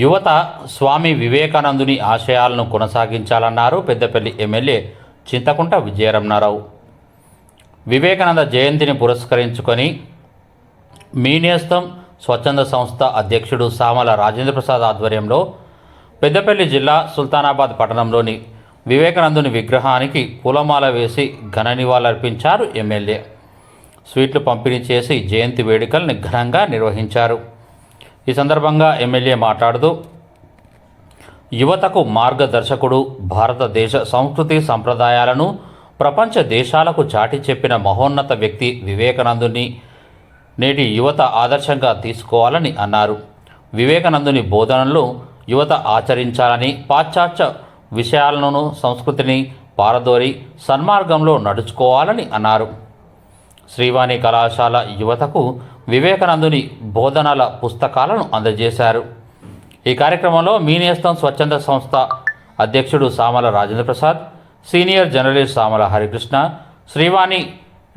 యువత స్వామి వివేకానందుని ఆశయాలను కొనసాగించాలన్నారు పెద్దపల్లి ఎమ్మెల్యే చింతకుంట విజయరమణారావు. వివేకానంద జయంతిని పురస్కరించుకొని మీనేస్తం స్వచ్ఛంద సంస్థ అధ్యక్షుడు సామల రాజేంద్ర ప్రసాద్ ఆధ్వర్యంలో పెద్దపల్లి జిల్లా సుల్తానాబాద్ పట్టణంలోని వివేకానందుని విగ్రహానికి పూలమాల వేసి ఘన నివాళులర్పించారు ఎమ్మెల్యే. స్వీట్లు పంపిణీ చేసి జయంతి వేడుకల్ని ఘనంగా నిర్వహించారు. ఈ సందర్భంగా ఎమ్మెల్యే మాట్లాడుతూ యువతకు మార్గదర్శకుడు భారతదేశ సంస్కృతి సంప్రదాయాలను ప్రపంచ దేశాలకు చాటి చెప్పిన మహోన్నత వ్యక్తి వివేకానందుని నేటి యువత ఆదర్శంగా తీసుకోవాలని అన్నారు. వివేకానందుని బోధనలు యువత ఆచరించాలని పాశ్చాత్య విషయాలను సంస్కృతిని పారదోరి సన్మార్గంలో నడుచుకోవాలని అన్నారు. శ్రీవాణి కళాశాల యువతకు వివేకానందుని బోధనల పుస్తకాలను అందజేశారు. ఈ కార్యక్రమంలో మీనేస్తం స్వచ్ఛంద సంస్థ అధ్యక్షుడు Samala Rajendra Prasad senior journalist Samala Harikrishna Srivani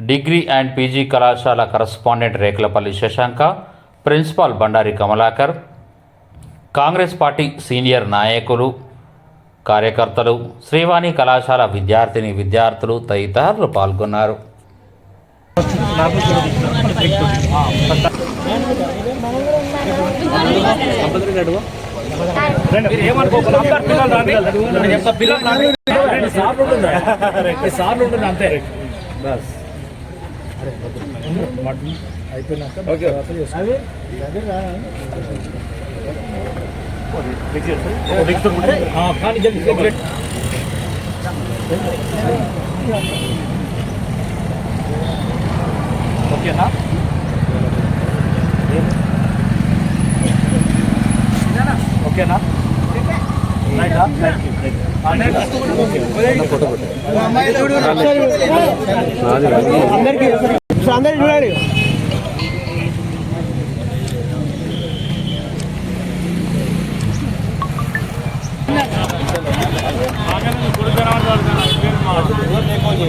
degree and PG కళాశాల correspondent Rekulapalli Sasanka principal Bandari Kamalakar Congress party senior నాయకులు కార్యకర్తలు శ్రీవాణి కళాశాల విద్యార్థిని విద్యార్థులు తదితరులు పాల్గొన్నారు. సార్లు ఉంటుంది సార్లు అంతే బస్ అయిపోయినాక కానీ జల్దీ. ఓకేనా ఓకేనా రైటా థ్యాంక్ యూ అందరికి అందరికి చూడండి కొంచెం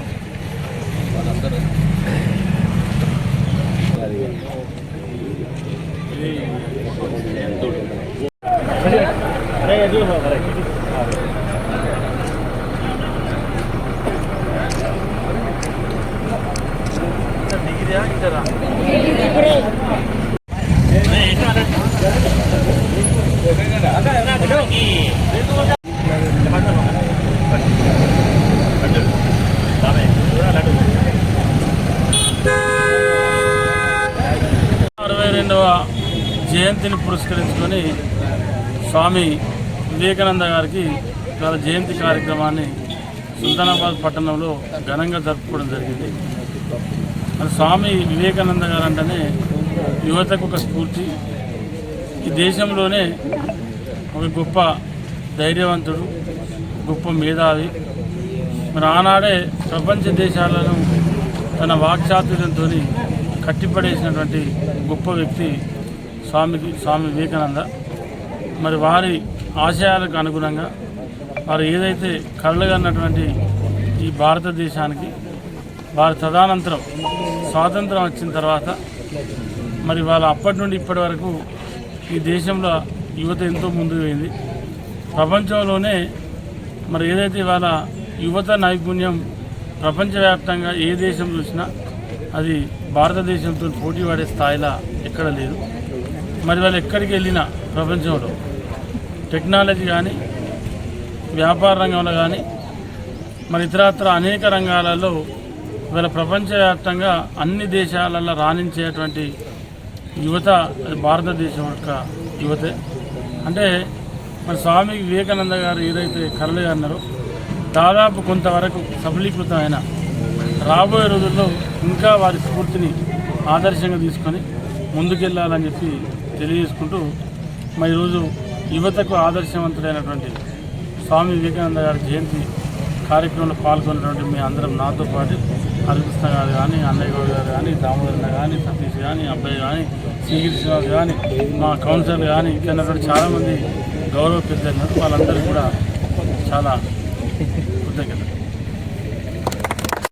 అరవై రెండవ జయంతిని పురస్కరించుకొని స్వామి వివేకానంద గారికి ఇవాళ జయంతి కార్యక్రమాన్ని సుల్తానాబాద్ పట్టణంలో ఘనంగా జరుపుకోవడం జరిగింది. మరి స్వామి వివేకానంద గారు అంటేనే యువతకు ఒక స్ఫూర్తి ఈ దేశంలోనే ఒక గొప్ప ధైర్యవంతుడు గొప్ప మేధావి. మరి ఆనాడే ప్రపంచ దేశాలను తన వాక్చాతుర్యంతో కట్టిపడేసినటువంటి గొప్ప వ్యక్తి స్వామికి స్వామి వివేకానంద. మరి వారి ఆశయాలకు అనుగుణంగా వారు ఏదైతే కళ్ళగన్నటువంటి ఈ భారతదేశానికి వారి తదనంతరం స్వాతంత్రం వచ్చిన తర్వాత మరి వాళ్ళ అప్పటి నుండి ఇప్పటి వరకు ఈ దేశంలో యువత ఎంతో ముందుకు పోయింది. ప్రపంచంలోనే మరి ఏదైతే ఇవాళ యువత నైపుణ్యం ప్రపంచవ్యాప్తంగా ఏ దేశం చూసినా అది భారతదేశంతో పోటీ పడే స్థాయిలో ఎక్కడ లేదు. మరి వాళ్ళు ఎక్కడికి వెళ్ళినా ప్రపంచంలో టెక్నాలజీ కానీ వ్యాపార రంగంలో కానీ మరి ఇతరత్ర అనేక రంగాలలో ఇవాళ ప్రపంచవ్యాప్తంగా అన్ని దేశాలలో రాణించేటువంటి యువత అది భారతదేశం యొక్క యువతే. అంటే మన స్వామి వివేకానంద గారు ఏదైతే కలలు అన్నారో దాదాపు కొంతవరకు సఫలీకృతమైన రాబోయే రోజుల్లో ఇంకా వారి స్ఫూర్తిని ఆదర్శంగా తీసుకొని ముందుకెళ్ళాలని చెప్పి తెలియజేసుకుంటూ మా ఈరోజు యువతకు ఆదర్శవంతుడైనటువంటి స్వామి వివేకానంద గారి జయంతి కార్యక్రమంలో పాల్గొన్నటువంటి మీ అందరం నాతో పాటు హరికృష్ణ గారు కానీ అన్నయ్య గౌడ్ గారు కానీ దామోదర్ కానీ సతీష్ కానీ అబ్బాయి కానీ శ్రీగిరి కానీ మా కౌన్సిలర్ కానీ ఇక్కడ చాలామంది గౌరవ పెద్దలు వాళ్ళందరూ కూడా చాలా కృతజ్ఞతలు.